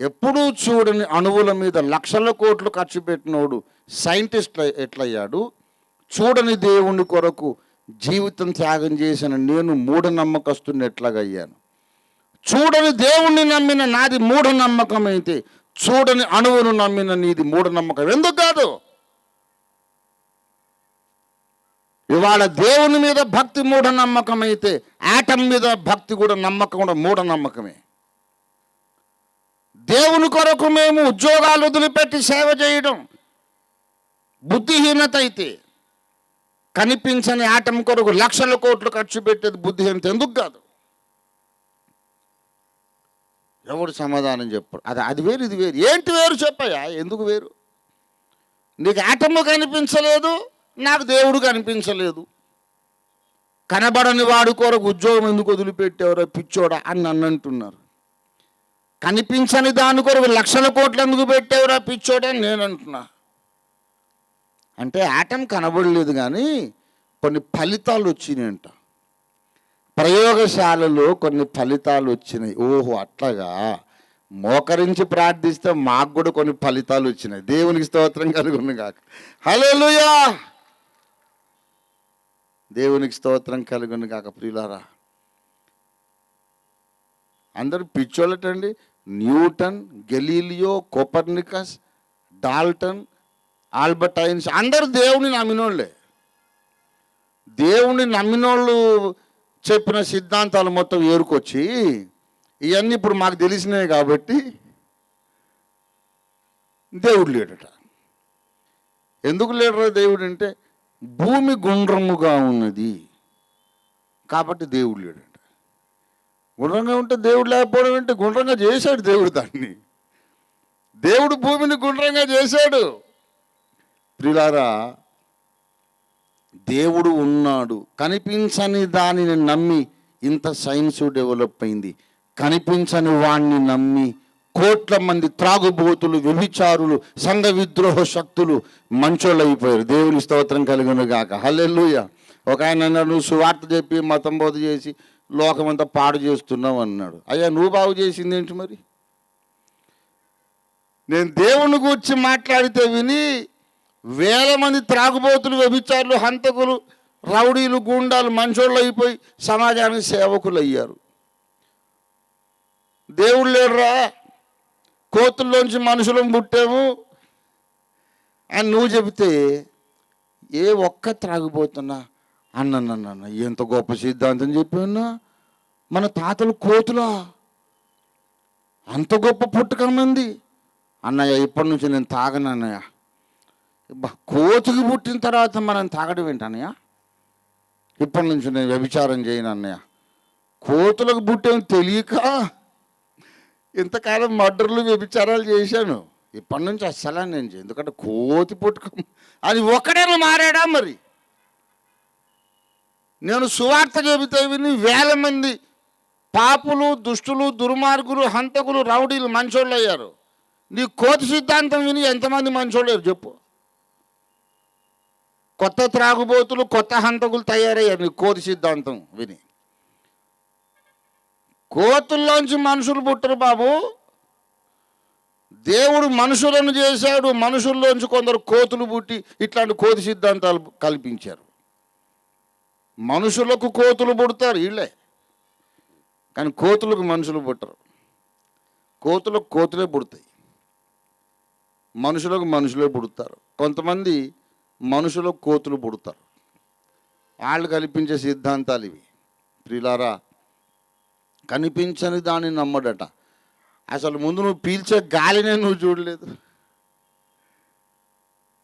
ఎప్పుడూ చూడని అణువుల మీద లక్షల కోట్లు ఖర్చు పెట్టినోడు సైంటిస్ట్ ఎట్లయ్యాడు? చూడని దేవుని కొరకు జీవితం త్యాగం చేసిన నేను మూఢనమ్మకస్తుని ఎట్లాగయ్యాను? చూడని దేవుణ్ణి నమ్మిన నాది మూఢనమ్మకం అయితే చూడని అణువును నమ్మిన నీది మూఢనమ్మకం. ఎందుకు కాదు? ఇవాళ దేవుని మీద భక్తి మూఢనమ్మకం అయితే ఆటం మీద భక్తి కూడా నమ్మకం కూడా మూఢనమ్మకమే. దేవుని కొరకు మేము ఉద్యోగాలు వదిలిపెట్టి సేవ చేయడం బుద్ధిహీనత అయితే కనిపించని ఆటం కొరకు లక్షల కోట్లు ఖర్చు పెట్టేది బుద్ధిహీనత ఎందుకు కాదు? ఎవడు సమాధానం చెప్పడు. అది అది వేరు ఇది వేరు. ఏంటి వేరు చెప్పయ్యా? ఎందుకు వేరు? నీకు ఆటము కనిపించలేదు నాకు దేవుడు కనిపించలేదు. కనబడని వాడు కొరకు ఉద్యోగం ఎందుకు వదిలిపెట్టేవరో పిచ్చోడా అని నన్ను అంటున్నారు. కనిపించని దాని కొరకు లక్షల కోట్లు ఎందుకు పెట్టేవరా పిచ్చోడని నేను అంటున్నా. అంటే ఆటం కనబడలేదు కానీ కొన్ని ఫలితాలు వచ్చినాయంట. ప్రయోగశాలలో కొన్ని ఫలితాలు వచ్చినాయి. ఓహో అట్లాగా? మోకరించి ప్రార్థిస్తే మాకు కూడా కొన్ని ఫలితాలు వచ్చినాయి. దేవునికి స్తోత్రం కలుగును కాక హలో దేవునికి స్తోత్రం కలుగును కాక ప్రియులారా. అందరూ పిచ్చోళ్ళటండి. Newton Galileo Copernicus Dalton Albert Einstein అందరు దేవుని నమ్మినోళ్ళే. దేవుని నమ్మినోళ్ళు చెప్పిన సిద్ధాంతాలు మొత్తం ఏరుకొచ్చి ఇవన్నీ ఇప్పుడు మాకు తెలిసినాయి కాబట్టి దేవుడు లేడట. ఎందుకు లేడరా దేవుడు అంటే భూమి గుండ్రముగా ఉన్నది. కాబట్టి దేవుడు లేడు గుండ్రంగా ఉంటే దేవుడు లేకపోవడం అంటే గుండ్రంగా చేశాడు దేవుడు దాన్ని. దేవుడు భూమిని గుండ్రంగా చేశాడు. ప్రిలారా దేవుడు ఉన్నాడు. కనిపించని దానిని నమ్మి ఇంత సైన్స్ డెవలప్ అయింది. కనిపించని వాణ్ణి నమ్మి కోట్ల మంది త్రాగుబోతులు వ్యభిచారులు సంఘ విద్రోహ శక్తులు మంచోళ్ళు అయిపోయారు దేవుని స్తోత్రం కలిగిన గాక హల్లెలూయ. ఒక ఆయన అన్నాడు నువ్వు సువార్త చెప్పి మతం బోధ చేసి లోకమంతా పాడు చేస్తున్నావు అన్నాడు. అయ్యా నువ్వు బాగు చేసింది ఏంటి మరి? నేను దేవుని గురించి మాట్లాడితే విని వేల మంది త్రాగుబోతులు వ్యభిచారులు హంతకులు రౌడీలు గూండాలు మనుషోళ్ళు అయిపోయి సమాజానికి సేవకులు అయ్యారు దేవుడు లేడురా కోతుల్లోంచి మనుషులను పుట్టాము అని నువ్వు చెబితే ఏ ఒక్క త్రాగిపోతున్నా అన్న ఎంత గొప్ప సిద్ధాంతం చెప్పావున్నా మన తాతలు కోతులా? అంత గొప్ప పుట్టకమంది అన్నయ్య ఇప్పటి నుంచి నేను తాగను అన్నయ్య. కోతికి పుట్టిన తర్వాత మనం తాగడం ఏంటన్నయ్య ఇప్పటి నుంచి నేను వ్యభిచారం చేయను అన్నయ్య. కోతులకు పుట్టేం తెలియక ఇంతకాలం మర్డర్లు వ్యభిచారాలు చేశాను. ఇప్పటి నుంచి అస్సలా నేను ఎందుకంటే కోతి పుట్టుక అది ఒక్కడేనా మారాడా మరి? నేను సువార్త చెబితే విని వేల మంది పాపులు దుష్టులు దుర్మార్గులు హంతకులు రౌడీలు మంచోళ్ళు అయ్యారు. నీ కోతి సిద్ధాంతం విని ఎంతమంది మంచోళ్ళు చెప్పు. కొత్త త్రాగుబోతులు కొత్త హంతకులు తయారయ్యారు నీ కోతి సిద్ధాంతం విని. కోతుల్లోంచి మనుషులు పుట్టరు బాబు. దేవుడు మనుషులను చేశాడు మనుషుల్లోంచి కొందరు కోతులు పుట్టి ఇట్లాంటి కోతి సిద్ధాంతాలు కల్పించారు. మనుషులకు కోతులు పుడతారు వీళ్ళే. కానీ కోతులకు మనుషులు పుట్టరు. కోతులకు కోతులే పుడతాయి. మనుషులకు మనుషులే పుడతారు. కొంతమంది మనుషులకు కోతులు పుడతారు. వాళ్ళు కల్పించే సిద్ధాంతాలు ఇవి. ప్రిలారా కనిపించని దాన్ని నమ్మడట. అసలు ముందు నువ్వు పీల్చే గాలినే నువ్వు చూడలేదు.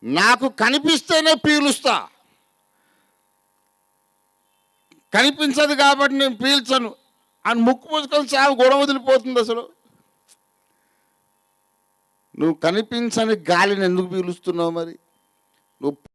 నాకు కనిపిస్తేనే పీలుస్తా. కనిపించదు కాబట్టి నేను పీల్చను. అని ముక్కు పుసుకొని చాలా గొడవ వదిలిపోతుంది అసలు. నువ్వు కనిపించని గాలిని ఎందుకు పీలుస్తున్నావు మరి? నువ్వు